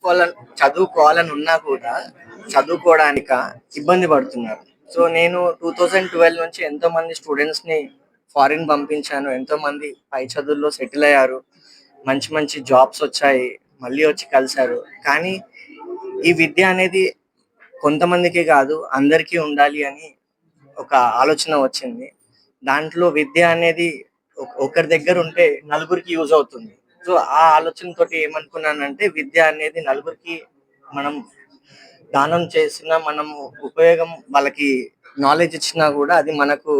చదువుకోవాలని చదువుకోవాలని ఉన్నా కూడా చదువుకోవడానిక ఇబ్బంది పడుతున్నారు. సో నేను టూ థౌజండ్ ట్వెల్వ్ నుంచి ఎంతో మంది స్టూడెంట్స్ని ఫారిన్ పంపించాను. ఎంతో మంది పై చదువుల్లో సెటిల్ అయ్యారు. మంచి మంచి జాబ్స్ వచ్చాయి. మళ్ళీ వచ్చి కలిశారు. కానీ ఈ విద్య అనేది కొంతమందికి కాదు అందరికీ ఉండాలి అని ఒక ఆలోచన వచ్చింది. దాంట్లో విద్య అనేది ఒక- ఒకరి దగ్గర ఉంటే నలుగురికి యూజ్ అవుతుంది. సో ఆ ఆలోచనతో ఏమనుకున్నానంటే విద్య అనేది నలుగురికి మనం దానం చేసిన మనం ఉపయోగం వాళ్ళకి నాలెడ్జ్ ఇచ్చినా కూడా అది మనకు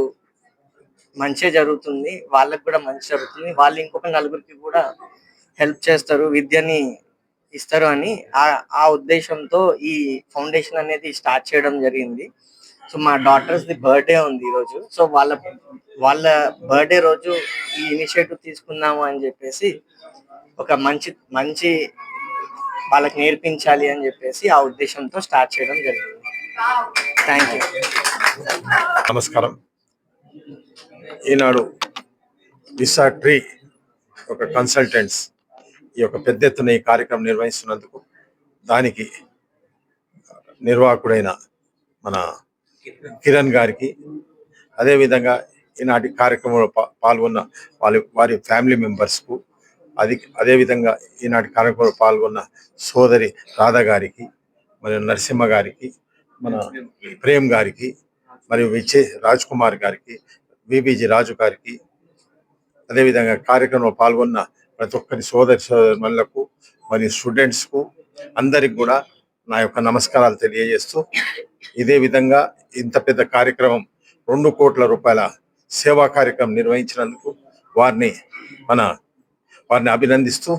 మంచి జరుగుతుంది. వాళ్ళకి కూడా మంచి జరుగుతుంది. వాళ్ళు ఇంకొక నలుగురికి కూడా హెల్ప్ చేస్తారు విద్యని ఇస్తారు అని ఆ ఆ ఉద్దేశంతో ఈ ఫౌండేషన్ అనేది స్టార్ట్ చేయడం జరిగింది. సో మా డాటర్స్ ది బర్త్డే ఉంది ఈరోజు. సో వాళ్ళ వాళ్ళ బర్త్డే రోజు ఈ ఇనిషియేటివ్ తీసుకుందాము అని చెప్పేసి ఒక మంచి మంచి వాళ్ళకి నేర్పించాలి అని చెప్పేసి ఆ ఉద్దేశంతో స్టార్ట్ చేయడం జరిగింది. థ్యాంక్ యూ నమస్కారం. ఈనాడు విసా ట్రీ ఒక కన్సల్టెంట్స్ ఈ యొక్క పెద్ద ఎత్తున ఈ కార్యక్రమం నిర్వహిస్తున్నందుకు దానికి నిర్వాహకుడైన మన కిరణ్ గారికి అదేవిధంగా ఈనాటి కార్యక్రమంలో పాల్గొన్న వాళ్ళ వారి ఫ్యామిలీ మెంబర్స్కు అది అదేవిధంగా ఈనాటి కార్యక్రమంలో పాల్గొన్న సోదరి రాధా గారికి మరియు నరసింహ గారికి మన ప్రేమ్ గారికి మరియు విజయ్ రాజ్ కుమార్ గారికి విబిజి రాజు గారికి అదేవిధంగా కార్యక్రమంలో పాల్గొన్న ప్రతి ఒక్కరి సోదరి సోదరులకు మరియు స్టూడెంట్స్కు అందరికి కూడా నా యొక్క నమస్కారాలు తెలియజేస్తూ ఇదే విధంగా ఇంత పెద్ద కార్యక్రమం రెండు కోట్ల రూపాయల సేవా కార్యక్రమం నిర్వహించినందుకు వారిని మన వారిని అభినందిస్తూ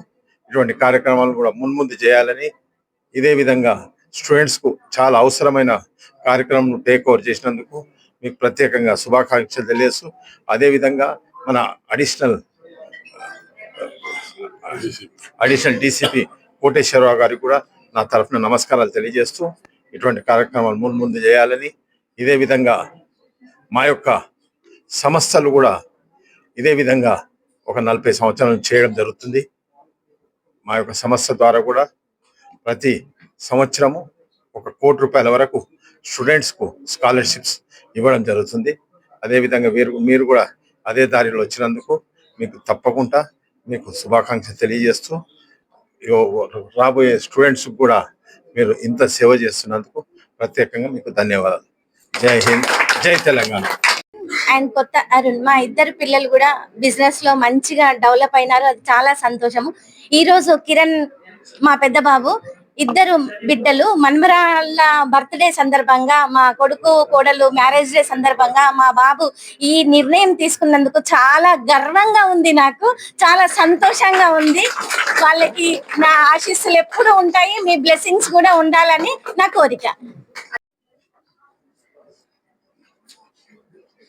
ఇటువంటి కార్యక్రమాలు కూడా మున్ముందు చేయాలని ఇదే విధంగా స్టూడెంట్స్కు చాలా అవసరమైన కార్యక్రమం టేక్ ఓవర్ చేసినందుకు మీకు ప్రత్యేకంగా శుభాకాంక్షలు తెలియజేస్తూ అదేవిధంగా మన అడిషనల్ అడిషనల్ డీసీపీ కోటేశ్వరరావు గారికి కూడా నా తరఫున నమస్కారాలు తెలియజేస్తూ ఇటువంటి కార్యక్రమాలు ముందు ముందు చేయాలని ఇదే విధంగా మా యొక్క సంస్థలు కూడా ఇదే విధంగా ఒక నలభై సంవత్సరాలు చేయడం జరుగుతుంది. మా యొక్క సంస్థ ద్వారా కూడా ప్రతి సంవత్సరము ఒక కోటి రూపాయల వరకు స్టూడెంట్స్కు స్కాలర్షిప్స్ ఇవ్వడం జరుగుతుంది. అదేవిధంగా మీరు మీరు కూడా అదే దారిలో వచ్చినందుకు మీకు తప్పకుండా మీకు శుభాకాంక్షలు తెలియజేస్తూ రాబోయే స్టూడెంట్స్కి కూడా మీరు ఇంత సేవ చేస్తున్నందుకు ప్రత్యేకంగా మీకు ధన్యవాదాలు. జై హింద్ జై తెలంగాణ. అండ్ కొత్త అరుణ్ మా ఇద్దరు పిల్లలు కూడా బిజినెస్లో మంచిగా డెవలప్ అయినారు. అది చాలా సంతోషము. ఈ రోజు కిరణ్ మా పెద్ద బాబు ఇద్దరు బిడ్డలు మన్మరాళ్ళ బర్త్డే సందర్భంగా మా కొడుకు కోడలు మ్యారేజ్ డే సందర్భంగా మా బాబు ఈ నిర్ణయం తీసుకున్నందుకు చాలా గర్వంగా ఉంది నాకు. చాలా సంతోషంగా ఉంది. వాళ్ళకి నా ఆశీస్సులు ఎప్పుడు ఉంటాయి. మీ బ్లెస్సింగ్స్ కూడా ఉండాలని నా కోరిక.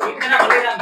Ilan? Ilan?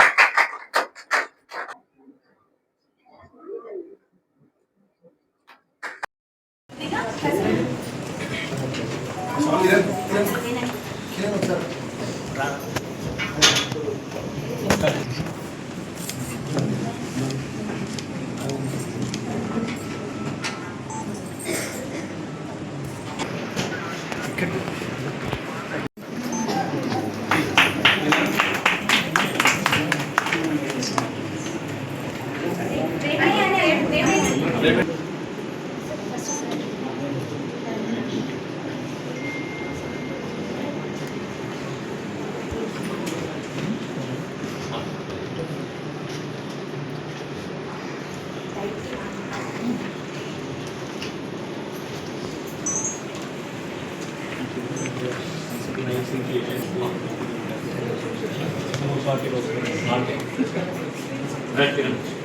Right,